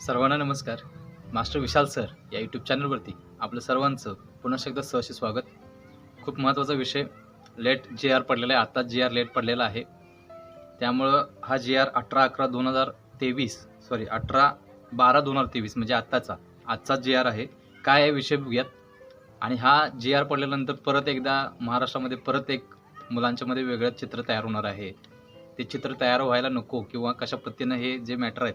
सर्वांना नमस्कार. Master Vishal sir या यूट्यूब चॅनलवरती आपलं सर्वांचं पुन्हा एकदा सहर्ष स्वागत. खूप महत्त्वाचा विषय लेट जे आर पडलेला आहे आत्ताच जे आर लेट पडलेला आहे. त्यामुळं हा जे आर अठरा अकरा दोन हजार तेवीस सॉरी अठरा बारा दोन हजार तेवीस म्हणजे आत्ताचा आजचाच जे आर आहे. काय आहे विषय बघूयात. आणि हा जे आर पडल्यानंतर परत एकदा महाराष्ट्रामध्ये परत एक मुलांच्यामध्ये वेगळं चित्र तयार होणार आहे. ते चित्र तयार व्हायला नको किंवा कशा पद्धतीनं हे जे मॅटर आहेत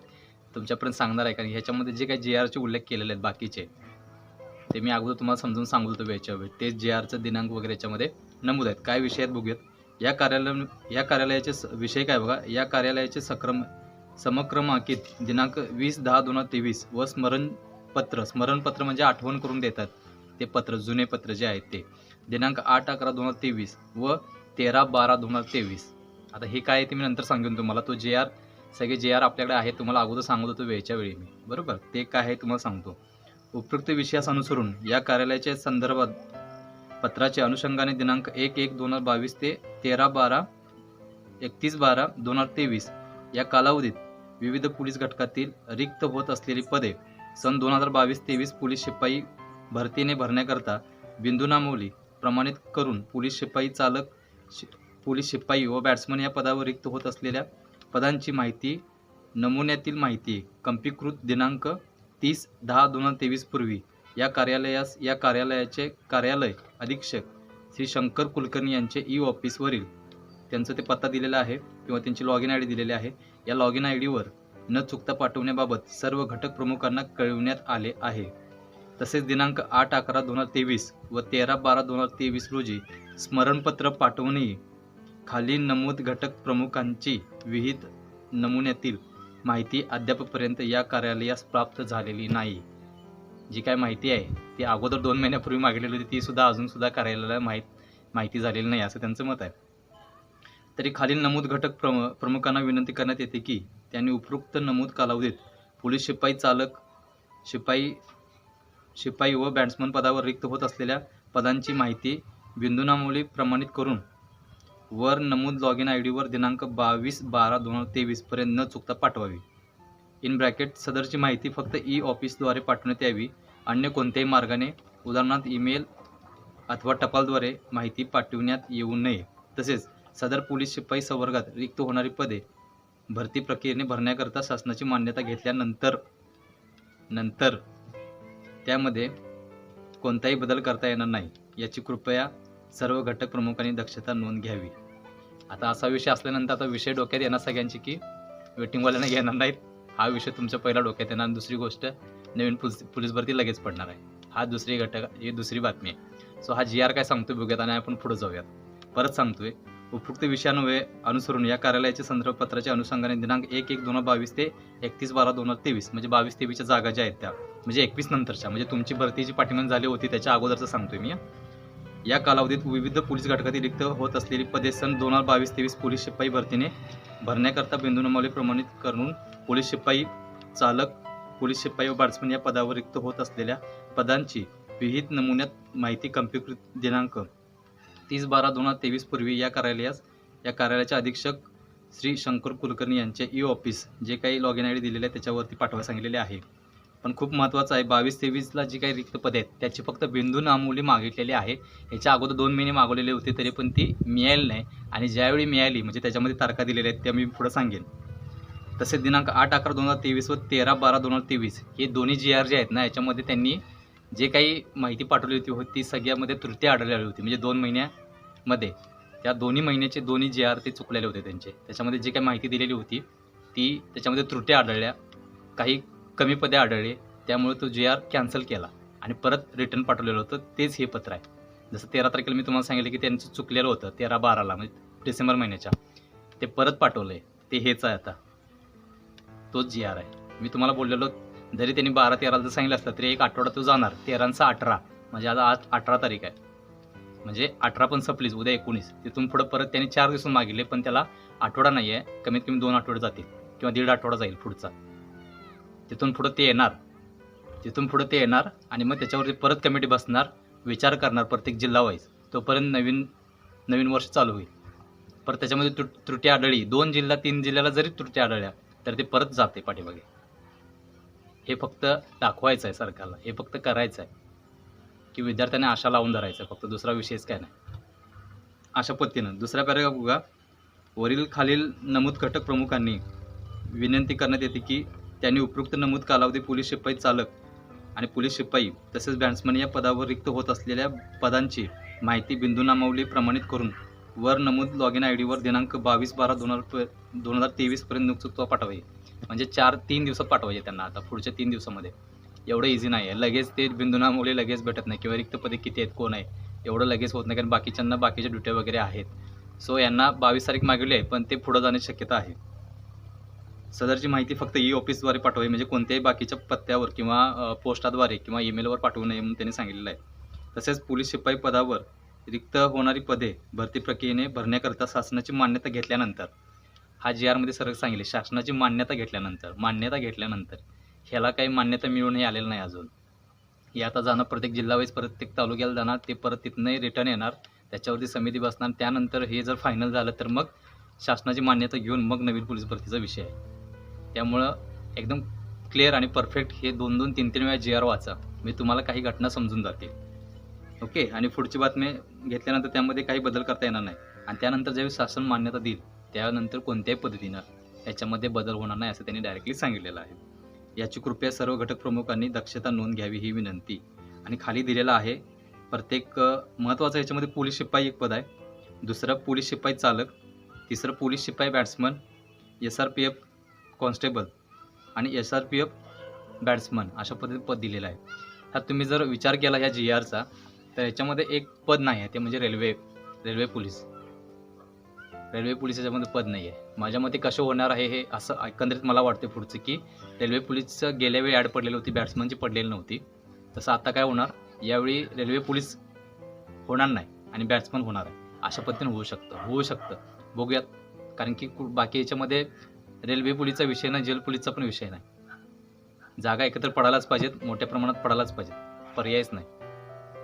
तुमच्यापर्यंत सांगणार आहे कारण ह्याच्यामध्ये जे काही जे आरचे उल्लेख केलेले आहेत बाकीचे ते मी अगोदर तुम्हाला समजून सांगतो याच्या याच्यावर ते जे आरचं दिनांक वगैरे याच्यामध्ये नमूद आहेत. काय विषय आहेत बघूयात. या कार्यालय या कार्यालयाचे स- विषय काय बघा? या कार्यालयाचे सक्रम समक्रमांकित दिनांक वीस दहा दोन हजार तेवीस व स्मरणपत्र स्मरणपत्र म्हणजे आठवण करून देतात. ते पत्र जुने पत्र जे आहेत ते. दिनांक आठ अकरा दोन हजार तेवीस व तेरा बारा दोन हजार तेवीस. आता हे काय आहे ते मी नंतर सांगेन तुम्हाला. तो जे आर सगळे जे आर आपल्याकडे आहे तुम्हाला अगोदर सांगत होतो वेळच्या वेळी मी. बरोबर? ते काय आहे तुम्हाला सांगतो. उपयुक्त विषयास अनुसरून या कार्यालयाच्या संदर्भात पत्राचे अनुषंगाने दिनांक एक एक दोन हजार बावीस ते तेरा बारा एकतीस बारा दोन हजार तेवीस या कालावधीत विविध पोलीस घटकातील रिक्त होत असलेली पदे सन दोन हजार बावीस तेवीस पोलीस शिपाई भरतीने भरण्याकरता बिंदुनामोली प्रमाणित करून पोलीस शिपाई चालक शि पोलीस शिपाई व बॅट्समन या पदावर रिक्त होत असलेल्या पदांची माहिती नमुन्यातील माहिती कंपीकृत दिनांक तीस दहा दोन हजार तेवीस पूर्वी या कार्यालयास या कार्यालयाचे कार्यालय अधीक्षक श्री शंकर कुलकर्णी यांचे ई ऑफिसवरील त्यांचं ते पत्ता दिलेला आहे किंवा त्यांची लॉग इन आय डी दिलेली आहे. या लॉग इन आय डीवर न चुकता पाठवण्याबाबत सर्व घटक प्रमुखांना कळविण्यात आले आहे. तसेच दिनांक आठ अकरा दोन हजार तेवीस व तेरा बारा दोन हजार तेवीस रोजी स्मरणपत्र पाठवूनही खाली नमूद घटक प्रमुखांची विहित नमुन्यातील माहिती अद्यापपर्यंत या कार्यालयास प्राप्त झालेली नाही. जी काय माहिती आहे ती अगोदर दोन महिन्यापूर्वी मागलेली होती तीसुद्धा अजूनसुद्धा कार्यालयाला माहीत माहिती झालेली नाही असं त्यांचं मत आहे. तरी खालील नमूद घटक प्रम प्रमुखांना विनंती करण्यात येते की त्यांनी उपरोक्त नमूद कालावधीत पोलीस शिपाई चालक शिपाई शिपाई व बॅट्समन पदावर रिक्त होत असलेल्या पदांची माहिती बिंदुनामोली प्रमाणित करून वर नमूद लॉग इन आय डीवर दिनांक बावीस बारा दोन हजार तेवीसपर्यंत न चुकता पाठवावी. इन ब्रॅकेट सदरची माहिती फक्त ई ऑफिसद्वारे पाठवण्यात यावी. अन्य कोणत्याही मार्गाने उदाहरणार्थ ईमेल अथवा टपालद्वारे माहिती पाठविण्यात येऊ नये. तसेच सदर पोलीस शिपाई संवर्गात रिक्त होणारी पदे भरती प्रक्रियेने भरण्याकरता शासनाची मान्यता घेतल्यानंतर नंतर त्यामध्ये कोणताही बदल करता येणार नाही. याची कृपया सर्व घटक प्रमुखांनी दक्षता नोंद घ्यावी. आता असा विषय असल्यानंतर आता विषय डोक्यात येणार सगळ्यांची की वेटिंगवाल्यांना घेणार नाहीत. हा विषय तुमच्या पहिला डोक्यात येणार. आणि दुसरी गोष्ट नवीन पोलीस पोलीस भरती लगेच पडणार आहे. हा दुसरी घटक ही दुसरी बातमी आहे. सो हा जी आर काय सांगतो बघूयात आणि आपण पुढे जाऊयात. परत सांगतोय उपयुक्त विषयान्वये अनुसरून या कार्यालयाचे संदर्भ पत्राच्या अनुषंगाने दिनांक एक एक दोन हजार बावीस ते एकतीस बारा दोन हजार तेवीस म्हणजे बावीस तेवीसच्या जागा ज्या आहेत त्या म्हणजे एकवीस नंतरच्या म्हणजे तुमची भरती जी झाली होती त्याच्या अगोदरचं सांगतोय मी या कालावधीत विविध पोलीस घटकातील रिक्त होत असलेली पदे सन दोन हजार बावीस तेवीस पोलीस शिपाई भरतीने भरण्याकरता बिंदुनमावली प्रमाणित करून पोलीस शिपाई चालक पोलीस शिपाई व बॅट्समन या पदावर रिक्त होत असलेल्या पदांची विहित नमुन्यात माहिती कम्प्युटर दिनांक तीस बारा दोन हजार तेवीस पूर्वी या कार्यालयास या कार्यालयाचे अधीक्षक श्री शंकर कुलकर्णी यांचे ई ऑफिस जे काही लॉग इन आय डी दिलेले आहे त्याच्यावरती पाठवायला सांगितलेले आहे. पण खूप महत्त्वाचं आहे बावीस तेवीसला जी काही रिक्त पदे आहेत त्याची फक्त बिंदू नामोली मागितलेली आहे. याच्या अगोदर दोन महिने मागवलेले होते तरी पण ती मिळाली नाही. आणि ज्यावेळी मिळाली म्हणजे त्याच्यामध्ये तारखा दिलेल्या आहेत त्या मी पुढं सांगेन. तसेच दिनांक आठ अकरा दोन हजार तेवीस व तेरा बारा दोन हजार तेवीस हे दोन्ही जी आर जे आहेत ना याच्यामध्ये त्यांनी जे काही माहिती पाठवली होती होती ती सगळ्यामध्ये तृतीय आढळलेली होती. म्हणजे दोन महिन्यामध्ये. त्या दोन्ही महिन्याचे दोन्ही जे आर ते चुकलेले होते त्यांचे. त्याच्यामध्ये जे काही माहिती दिलेली होती ती त्याच्यामध्ये त्रुटी आढळल्या. काही कमी पदे आढळले त्यामुळे तो जे आर कॅन्सल केला आणि परत रिटर्न पाठवलेलं होतं तेच हे पत्र आहे. जसं तेरा तारखेला मी तुम्हाला सांगितलं की त्यांचं चुकलेलं होतं तेरा बाराला म्हणजे डिसेंबर महिन्याच्या. ते परत पाठवलं आहे ते हेच आहे आता. तोच जी आर आहे. मी तुम्हाला बोललेलो जरी त्यांनी बारा तेराला जर सांगितलं असतं तरी एक आठवडा तो जाणार. तेरांचा अठरा म्हणजे आता आज अठरा तारीख आहे. म्हणजे अठरा पण संपलीच उद्या एकोणीस. तिथून पुढं परत त्यांनी चार दिवस मागितले पण त्याला आठवडा नाही आहे कमीत कमी दोन आठवडे जातील किंवा दीड आठवडा जाईल पुढचा. तिथून पुढं ते येणार. तिथून पुढं ते येणार आणि मग त्याच्यावरती परत कमिटी बसणार विचार करणार प्रत्येक जिल्हा वाईज तोपर्यंत नवीन नवीन वर्ष चालू होईल. परत त्याच्यामध्ये तु त्रुटी आढळली. दोन जिल्हा तीन जिल्ह्याला जरी त्रुटी आढळल्या तर ते परत जाते पाठीमागे. हे फक्त दाखवायचं आहे सरकारला. हे फक्त करायचं आहे. की विद्यार्थ्याने आशा लावून धरायचं. आहे फक्त दुसरा विषयच काय नाही. अशा पद्धतीनं. दुसऱ्या पॅरेग्राफ बघा. वरील खालील नमूद घटक प्रमुखांनी विनंती करण्यात येते की त्यांनी उपयुक्त नमूद कालावधी पोलीस शिपाई चालक आणि पोलीस शिपाई तसेच बॅट्समन या पदावर रिक्त होत असलेल्या पदांची माहिती बिंदूनामावली प्रमाणित करून वर नमूद लॉग इन आय डीवर दिनांक बावीस बारा दोन हजार दोन हजार तेवीसपर्यंत नुकतं पाठवावी. म्हणजे चार तीन दिवसात पाठवायचे त्यांना. आता पुढच्या तीन दिवसामध्ये. एवढं इझी नाही आहे. लगेच ते बिंदूनामावली लगेच भेटत नाही. किंवा रिक्त पदे किती आहेत कोण आहे एवढं लगेच होत नाही. कारण बाकीच्यांना बाकीच्या ड्युट्या वगैरे आहेत. सो यांना बावीस तारीख मागवली आहे पण ते पुढं जाण्याची शक्यता आहे. सदरची माहिती फक्त ई ऑफिसद्वारे पाठवावी म्हणजे कोणत्याही बाकीच्या पत्त्यावर किंवा पोस्टाद्वारे किंवा ईमेलवर पाठवू नये म्हणून त्यांनी सांगितलेलं आहे. तसेच पोलीस शिपाई पदावर रिक्त होणारी पदे भरती प्रक्रियेने भरण्याकरता शासनाची मान्यता घेतल्यानंतर हा जी आरमध्ये सरळ सांगितले शासनाची मान्यता घेतल्यानंतर मान्यता घेतल्यानंतर ह्याला काही मान्यता मिळून हे आलेलं नाही अजून. हे आता जाणं प्रत्येक जिल्हावाईज प्रत्येक तालुक्याला जाणार ते परत तिथनंही रिटर्न येणार त्याच्यावरती समिती बसणार त्यानंतर हे जर फायनल झालं तर मग शासनाची मान्यता घेऊन मग नवीन पोलीस भरतीचा विषय आहे. त्यामुळं एकदम क्लिअर आणि परफेक्ट हे दोन दोन तीन तीन वेळा जे आर वाचा. मी तुम्हाला काही घटना समजून जातील. ओके आणि पुढची बातमी घेतल्यानंतर त्यामध्ये काही बदल करता येणार नाही. आणि त्यानंतर ज्यावेळी शासन मान्यता देईल त्यानंतर कोणत्याही पद्धतीनं याच्यामध्ये बदल होणार नाही असं त्यांनी डायरेक्टली सांगितलेलं आहे. याची कृपया सर्व घटक प्रमुखांनी दक्षता नोंद घ्यावी ही विनंती. आणि खाली दिलेलं आहे प्रत्येक महत्त्वाचं याच्यामध्ये पोलीस शिपाई एक पद आहे. दुसरं पोलीस शिपाई चालक. तिसरं पोलीस शिपाई batsman S R P F constable आणि S R P F batsman अशा पद्धतीने पद दिलेलं आहे. ह्यात तुम्ही जर विचार केला या जी आरचा तर याच्यामध्ये एक पद नाही आहे ते म्हणजे railway railway police. Railway police याच्यामध्ये पद नाही आहे. माझ्या मते कसं होणार आहे हे असं एकंदरीत मला वाटते पुढचं की रेल्वे पोलीसचं गेल्या वेळी ॲड पडलेली होती बॅट्समनची पडलेली नव्हती. तसं आता काय होणार? यावेळी रेल्वे पोलीस होणार नाही आणि बॅट्समन होणार आहे. अशा पद्धतीने होऊ शकतं होऊ शकतं. बघूयात. कारण की कु- बाकी याच्यामध्ये रेल्वे पोलीसचा विषय नाही जेल पोलीसचा पण विषय नाही. जागा एकत्र पडायलाच पाहिजेत मोठ्या प्रमाणात पडायलाच पाहिजेत. पर्यायच नाही.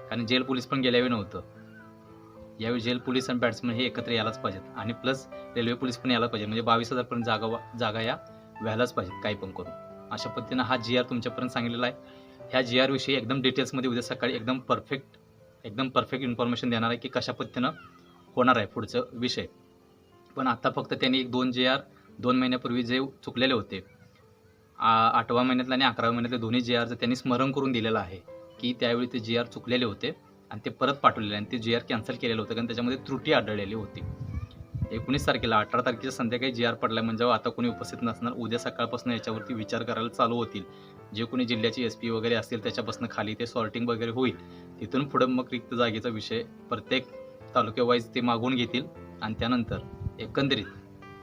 कारण जेल पोलीस पण गेल्यावेळी नव्हतं. यावेळी जेल पोलीस आणि बॅट्समन हे एकत्र यायलाच पाहिजेत. आणि प्लस रेल्वे पोलीस पण यायला पाहिजे म्हणजे बावीस हजारपर्यंत जागा जागा या व्हायलाच पाहिजेत काही पण करून. अशा पद्धतीनं हा जी आर तुमच्यापर्यंत सांगितलेला आहे. ह्या जी आर विषयी एकदम डिटेल्समध्ये उद्या सकाळी एकदम परफेक्ट एकदम परफेक्ट इन्फॉर्मेशन देणार आहे की कशा पद्धतीनं होणार आहे पुढचं विषय. पण आता फक्त त्यांनी एक दोन जे आर दोन महिन्यापूर्वी जे चुकलेले होते आ- आठव्या महिन्यातले आणि अकराव्या महिन्यातले दोन्ही जे आरचं त्यांनी स्मरण करून दिलेलं आहे की त्यावेळी ते जे आर चुकलेले होते आणि ते परत पाठवलेले आणि ते जे आर कॅन्सल केलेलं होतं कारण त्याच्यामध्ये त्रुटी आढळलेली होती. एकोणीस तारखेला अठरा तारखेच्या संध्याकाळी जी आर पडला म्हणजे आता कोणी उपस्थित नसणार उद्या सकाळपासून याच्यावरती विचार करायला चालू होतील. जे कोणी जिल्ह्याची एस पी वगैरे असतील त्याच्यापासून खाली ते सॉर्टिंग वगैरे होईल. तिथून पुढं मग रिक्त जागेचा विषय प्रत्येक तालुक्यावाईज ते मागून घेतील आणि त्यानंतर एकंदरीत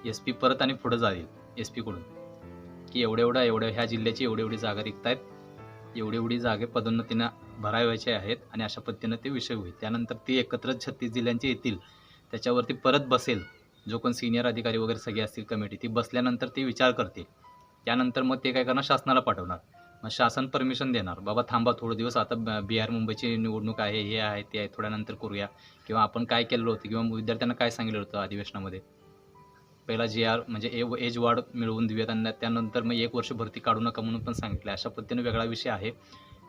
एस पी परत आणि पुढं जाईल एस पीकडून की एवढ्या एवढ्या एवढ्या ह्या जिल्ह्याची एवढी एवढी जागा रिक्त आहेत एवढी एवढी जागे पदोन्नतीनं भरावायचे आहेत आणि अशा पद्धतीनं ते विषय होईल. त्यानंतर ती एकत्र छत्तीस जिल्ह्यांची येतील त्याच्यावरती परत बसेल जो कोण सिनियर अधिकारी वगैरे सगळे असतील कमिटी ती बसल्यानंतर ते विचार करतील. त्यानंतर मग ते काय करणार? शासनाला पाठवणार. मग शासन परमिशन देणार. बाबा थांबा थोडे दिवस आता बिहार मुंबईची निवडणूक आहे हे आहे ते आहे थोड्यानंतर करूया. किंवा आपण काय केलेलं होतं? किंवा विद्यार्थ्यांना काय सांगितलं होतं अधिवेशनामध्ये? पहिला जी आर म्हणजे ए एज वाढ मिळवून देऊया त्यांना त्यानंतर मग एक वर्ष भरती काढू नका म्हणून पण सांगितलं अशा पद्धतीने वेगळा विषय आहे.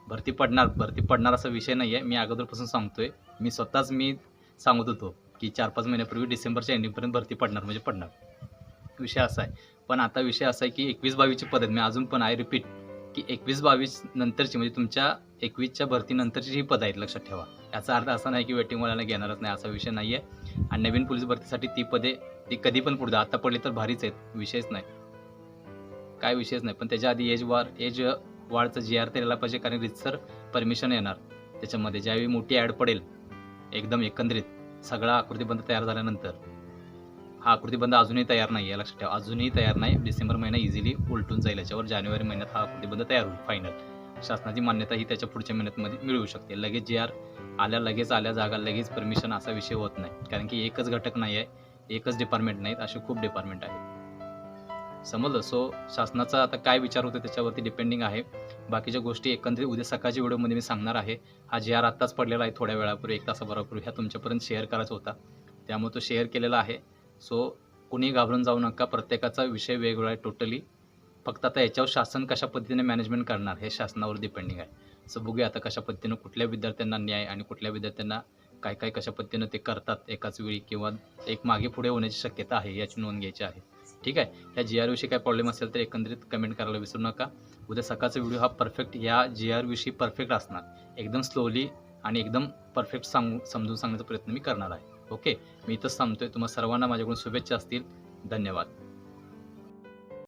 भरती पडणार भरती पडणार असा विषय नाही आहे मी अगोदरपासून सांगतोय. मी स्वतःच मी सांगत होतो की चार पाच महिन्यापूर्वी डिसेंबरच्या एंडिंगपर्यंत भरती पडणार म्हणजे पडणार. विषय असा आहे. पण आता विषय असा आहे की एकवीस बावीसची पद्धत मी अजून पण आय रिपीट की एकवीस बावीस नंतरची म्हणजे तुमच्या एकवीसच्या भरतीनंतरची ही पद आहेत लक्षात ठेवा. याचा अर्थ असा नाही की वेटिंगवाल्याला घेणारच नाही असा विषय नाही आहे आणि नवीन पोलीस भरतीसाठी ती पदे ती कधी पण पुढे आता पडली तर भारीच आहेत विषयच नाही. काय विषयच नाही पण त्याच्या आधी एज वार एज वाढचं जी आर यायला पाहिजे कारण रितसर परमिशन येणार. त्याच्यामध्ये ज्यावेळी मोठी ॲड पडेल एकदम एकंदरीत सगळा आकृतीबंध तयार झाल्यानंतर. हा आकृतीबंध अजूनही तयार नाही आहे लक्षात ठेवा. अजूनही तयार नाही. डिसेंबर महिना इझिली उलटून जाईल याच्यावर जानेवारी महिन्यात हा आकृतीबंध तयार होईल फायनल शासनाची मान्यता ही त्याच्या पुढच्या महिन्यातमध्ये मिळू शकते. लगेच जे आर आल्या लगेच आल्या जागा लगेच परमिशन असा विषय होत नाही. कारण की एकच घटक नाही आहे एकच डिपार्टमेंट नाहीत असे खूप डिपार्टमेंट आहेत. समजलं? सो शासनाचा आता काय विचार होतो त्याच्यावरती डिपेंडिंग आहे. बाकीच्या गोष्टी एकंदरीत उद्या सकाळच्या व्हिडिओमध्ये मी सांगणार आहे. हा जे आर आत्ताच पडलेला आहे थोड्या वेळापूर्वी एक तासाभरापूर्वी ह्या तुमच्यापर्यंत शेअर करायचा होता. त्यामुळे तो शेअर केलेला आहे. सो कुणी घाबरून जाऊ नका. प्रत्येकाचा विषय वेगवेगळा आहे टोटली फक्त आता याच्यावर शासन कशा पद्धतीने मॅनेजमेंट करणार हे शासनावर डिपेंडिंग आहे. सो बघूया आता कशा पद्धतीनं कुठल्या विद्यार्थ्यांना न्याय आणि कुठल्या विद्यार्थ्यांना काय काय कशा पद्धतीनं ते करतात एकाच वेळी किंवा एक मागे पुढे होण्याची शक्यता आहे याची नोंद घ्यायची आहे. ठीक आहे? ह्या जी आर विषयी काय प्रॉब्लेम असेल तर एकंदरीत कमेंट करायला विसरू नका. उद्या सकाळचा व्हिडिओ हा परफेक्ट या जी आर विषयी परफेक्ट असणार. एकदम स्लोली आणि एकदम परफेक्ट सांगू समजून सांगण्याचा प्रयत्न मी करणार आहे. ओके मी इथंच सांगतोय तुम्हाला सर्वांना माझ्याकडून शुभेच्छा असतील. धन्यवाद.